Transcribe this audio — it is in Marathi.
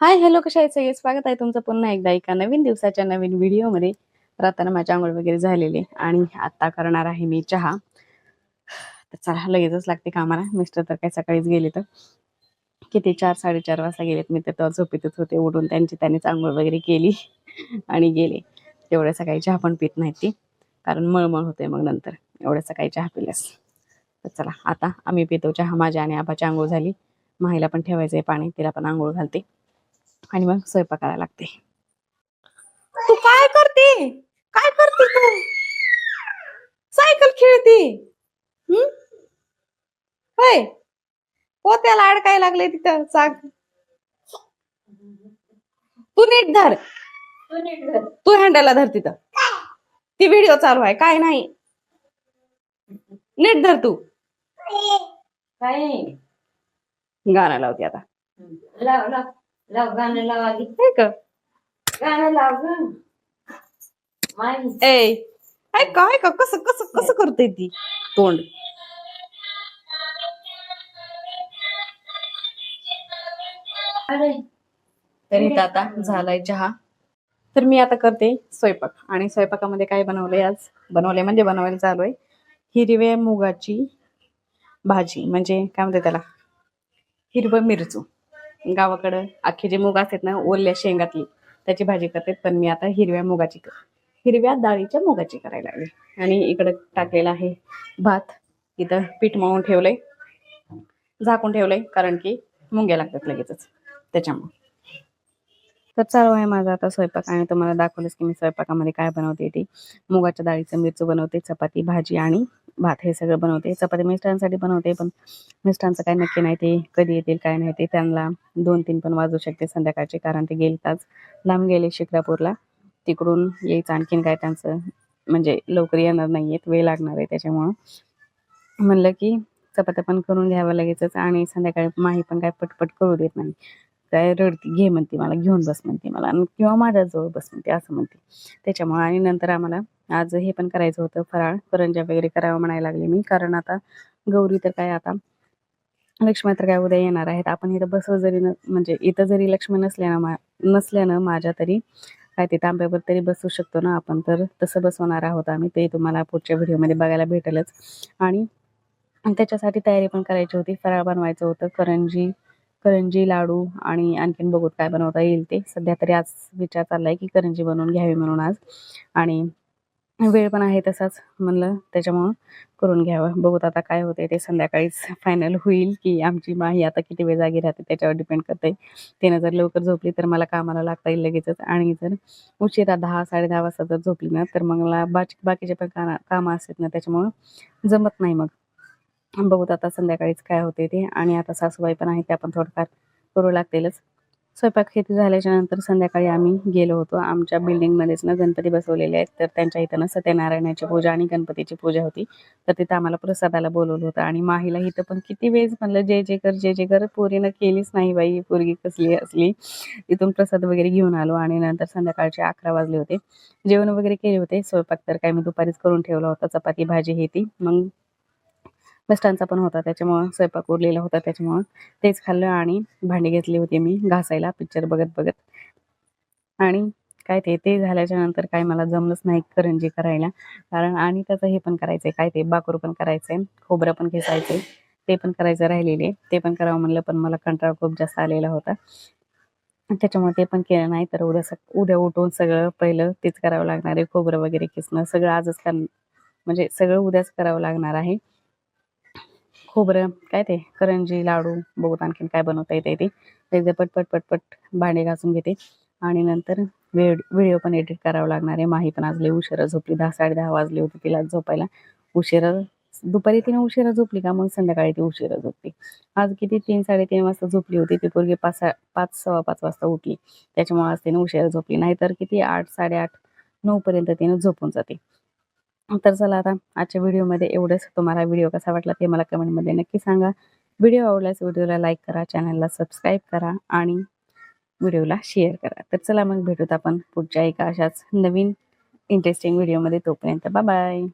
हाय हॅलो कशा आहे सगळे? स्वागत आहे तुमचं पुन्हा एकदा एका नवीन दिवसाच्या नवीन व्हिडिओमध्ये तर आता माझी आंघोळ वगैरे झालेली आणि आता करणार आहे मी चहा. तर चला लगेचच लागते कामाला. मिस्टर तर काही सकाळीच गेले तर. किती? चार साडेचार वाजता गेलेत. मी तर तेव्हा झोपेतच होते. उठून त्यांची त्यांनीच आंघोळ वगैरे केली आणि गेले. तेवढ्या सकाळी चहा पण पित नाहीत ती. कारण मळमळ होते मग नंतर. एवढ्या सकाळी चहा पिल्यास. तर चला आता आम्ही पितो चहा. माझ्या आणि आबाची आंघोळ झाली. माहीला पण ठेवायचं आहे पाणी. तिला पण आंघोळ घालते. आणि मग स्वयंपाक करायला लागते. तू काय करते? काय करते तू? सायकल खेळते. हम्म? होय. पोत्याला अडकाय लागले तिथं चाक. तू नीट धर. तू हँडलला धर तिथं. ती व्हिडिओ चालू आहे काय नाही. नीट धर तू. काय गाणं लावते आता. लाव लाव. लाव गाणं लाव आधी. का? गाणं लाव ग. माही ए काय काय का कसं कसं कसं करते ती तोंड? अरे. तर इथं आता झालाय चहा. तर मी आता करते स्वयंपाक. आणि स्वयंपाकामध्ये काय बनवलंय आज? बनवलंय म्हणजे बनवायला चालू आहे हिरव्या मुगाची भाजी. म्हणजे काय म्हणते त्याला? हिरवं मिरचू. गावाकडं अख्खे जे मुग असतात ना ओल्या शेंगातली त्याची भाजी करते. पण मी आता हिरव्या मुगाची क- हिरव्या डाळीच्या मुगाची करायला लागली. आणि इकडं टाकलेला आहे भात. इथं पीठ मळून ठेवलंय. झाकून ठेवलंय कारण की मुंग्या लागतात लगेचच. त्याच्यामुळे. तर चालू आहे माझा आता स्वयंपाक. आणि तुम्हाला दाखवलंच की मी स्वयंपाकामध्ये काय बनवते ते. मुगाच्या डाळीचं मिरचू बनवते चपाती भाजी आणि भात हे सगळं बनवते. चपाती मिस्टरांसाठी बनवते पण मिस्टरांचं काय नक्की नाही ते कधी येतील काय नाही ते त्यांना दोन तीन पण वाजू शकते संध्याकाळचे कारण ते गेलताच. लांब गेले शिक्रापूरला तिकडून यायचं आणखीन काय त्यांचं म्हणजे लवकर येणार नाही आहेत वेळ लागणार आहे त्याच्यामुळं. म्हणलं की चपात्या पण करून घ्यावं लगेचच आणि संध्याकाळी माही पण काय पटपट करू देत नाही. काय रडती घे म्हणते मला घेऊन बस म्हणते मला किंवा माझ्याजवळ बस म्हणते असं म्हणते. त्याच्यामुळं आणि नंतर आम्हाला आज हे पण करायचं होतं फराळ. करंजा वगैरे करावं म्हणायला लागले मी. कारण आता गौरी तर काय आता लक्ष्मी तर काय उद्या येणार आहेत. आपण इथं बसव जरी न म्हणजे इथं जरी लक्ष्मी नसल्यानं मा नसल्यानं माझ्या तरी काय ते तांब्यावर तरी बसवू शकतो ना आपण. तर तसं बसवणार आहोत आम्ही. ते तुम्हाला पुढच्या व्हिडिओमध्ये बघायला भेटेलच. आणि आणि त्याच्यासाठी तयारी पण करायची होती. फराळ बनवायचं होतं. करंजी करंजी लाडू आणि आणखीन बघूत काय बनवता येईल ते. सध्या तरी आज विचार चाललाय की करंजी बनवून घ्यावी म्हणून आज. आणि वेळ पण आहे तसाच म्हणलं त्याच्यामुळं करून घ्यावं. बघूत आता काय होते ते संध्याकाळीच फायनल होईल की आमची माही आता किती वेळ जागी राहते त्याच्यावर डिपेंड करते त्यानं जर लवकर झोपली तर मला कामाला लागता येईल लगेचच. आणि जर उशिरा दहा साडे दहा वाजता जर झोपली ना तर मग मला बाकी बाकीचे पण का कामं असतात ना त्याच्यामुळं जमत नाही मग. बघूत आता संध्याकाळीच काय होते ते. आणि आता सासूबाई पण आहे त्या पण थोडंफार करू लागतीलच. स्वयंपाक खेती झाल्याच्यानंतर संध्याकाळी आम्ही गेलो होतो. आमच्या बिल्डिंगमध्येच ना गणपती बसवलेले आहेत. तर त्यांच्या इथं ना सत्यनारायणाची पूजा आणि गणपतीची पूजा होती. तर तिथं आम्हाला प्रसादाला बोलवलं होतं. आणि माहीला इथं पण किती वेळेस म्हणलं जे जे कर जे जे कर पोरीनं केलीच नाही बाई पोरगी कसली असली. तिथून प्रसाद वगैरे घेऊन आलो आणि नंतर संध्याकाळचे अकरा वाजले होते. जेवण वगैरे केले होते. स्वयंपाक तर काय मी दुपारीच करून ठेवला होता. चपाती भाजी हे ती. मग मिस्टांचा पण होता त्याच्यामुळं स्वयंपाक उरलेला होता त्याच्यामुळं. तेच खाल्लं आणि भांडी घेतली होती मी घासायला पिक्चर बघत बघत. आणि काय ते ते झाल्याच्यानंतर काय मला जमलंच नाही करंजी करायला. कारण आणि त्याचं हे पण करायचंय काय ते बाकरू पण करायचंय खोबरं पण खेचायचंय ते पण करायचं राहिलेले. ते पण करावं म्हणलं पण मला कंटाळा खूप जास्त आलेला होता. त्याच्यामुळे ते पण केलं नाही. तर उद्या सक उद्या उठून सगळं पहिलं तेच करावं लागणार आहे. खोबरं वगैरे किसणं सगळं आजच कर म्हणजे सगळं उद्याच करावं लागणार आहे. खोबरं काय ते? करंजी लाडू बघूत आणखीन काय बनवता येते ते. एकदा पटपट पटपट भांडे घासून घेते. आणि नंतर वेळ व्हिडिओ पण एडिट करावं लागणार आहे. माही पण आज लई उशिरा झोपली. दहा साडे दहा वाजले होते तिला झोपायला. उशिरा दुपारी तिने उशिरा झोपली का? मग संध्याकाळी ती उशिरा झोपली आज किती? तीन साडेतीन वाजता झोपली होती. ती पोरगी पाच पाच सव्वा पाच वाजता उठली. त्याच्यामुळे आज तिने उशिरा झोपली. नाहीतर किती? आठ साडेआठ नऊपर्यंत तिने झोपून जाते. तर चला आता आजच्या व्हिडिओमध्ये एवढंच. तुम्हाला व्हिडिओ कसा वाटला ते मला कमेंटमध्ये नक्की सांगा. व्हिडिओ आवडल्यास व्हिडिओला लाईक करा चॅनलला सबस्क्राईब करा आणि व्हिडिओला शेअर करा. तर चला मग भेटूत आपण पुढच्या एका अशाच नवीन इंटरेस्टिंग व्हिडिओमध्ये तोपर्यंत बाय बाय